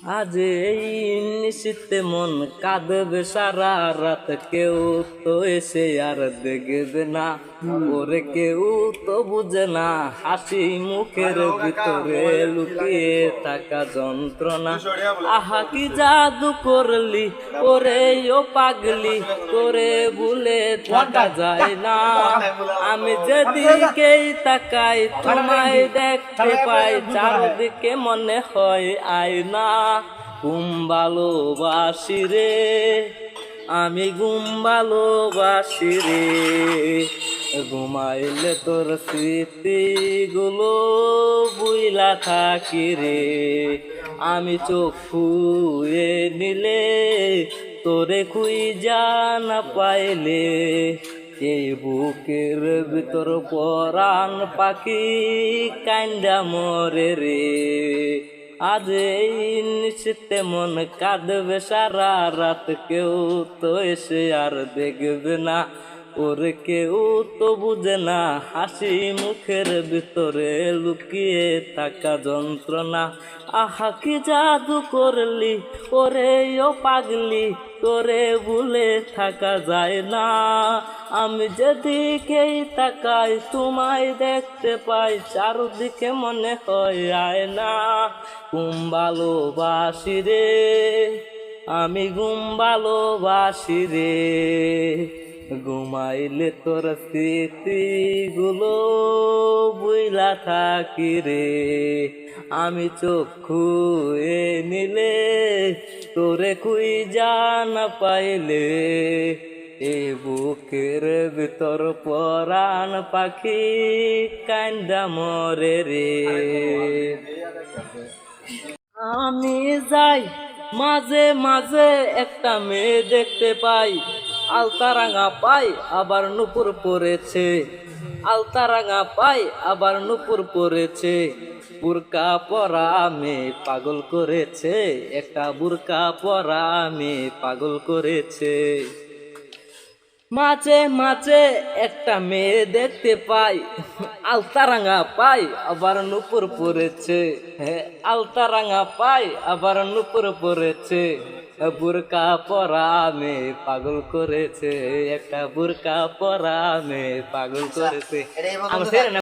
আজ এই নিশীতে মন কাঁদবে সারা রাত। কেউ তো এসে আর দেখবে না। ওরে কেউ তো বুঝে না, হাসি মুখের ভিতরে লুকিয়ে থাকা যন্ত্রণা। আহা, কি জাদু করলি, ওরে ও পাগলি করে ভুলে থাকা যায় না। আমি যেদিকেই তাকাই, তোমায় দেখতে পাই, চারদিকে মনে হয় আয়না। ঘুম ভালোবাসি রে, আমি ঘুম ভালোবাসি রে। ঘুমাইলে তোর স্মৃতিগুলো বুইলা থাকি রে। আমি চোখ খুয়ে নিলে তোরে খুই না পাইলে। এই বুকের ভিতর পরাণ পাখি কান্দা মরে রে। আজ এই নিশ্চিতে মন কাঁদবে সারা রাত। কেউ তো এসে আর দেখবে না। ওরে কেউ তো বুঝে না, হাসি মুখের ভিতরে লুকিয়ে থাকা যন্ত্রণা। আহা, কি জাদু করলি? ওরে, ও পাগলি করে ভুলে থাকা যায় না। আমি যেদিকেই তাকাই, তোমায় দেখতে পাই, চারদিকে মনে হয় আয় না ঘুম ভালোবাসি রে, আমি ঘুম ভালোবাসি রে। ঘুমাইলে তোর স্মৃতিগুলো বুইলা থাকি রে। আমি চক্ষু এ নিলে তোরে কুই জান পাইলে। এ বুকের ভিতর পরাণ পাখি কান্দা মরে রে। আমি যাই, মাঝে মাঝে একটা মেয়ে দেখতে পাই। আলতারাঙা পাই আবার নুপুর পরেছে আলতারাঙা পাই আবার নুপুর পরেছে বুরকা পরা মেয়ে পাগল করেছে। একটা বুরকা পরা মেয়ে পাগল করেছে। মাঝে মাঝে একটা মেয়ে দেখতে পাই। আলতারাঙা পাই আবার নুপুর পরেছে হ্যাঁ আলতারাঙা পাই আবার নুপুর পরেছে বুরকা পরা মে পাগল করেছে একটা বুরকা পরা মে পাগল করেছে। আমার ছেলে না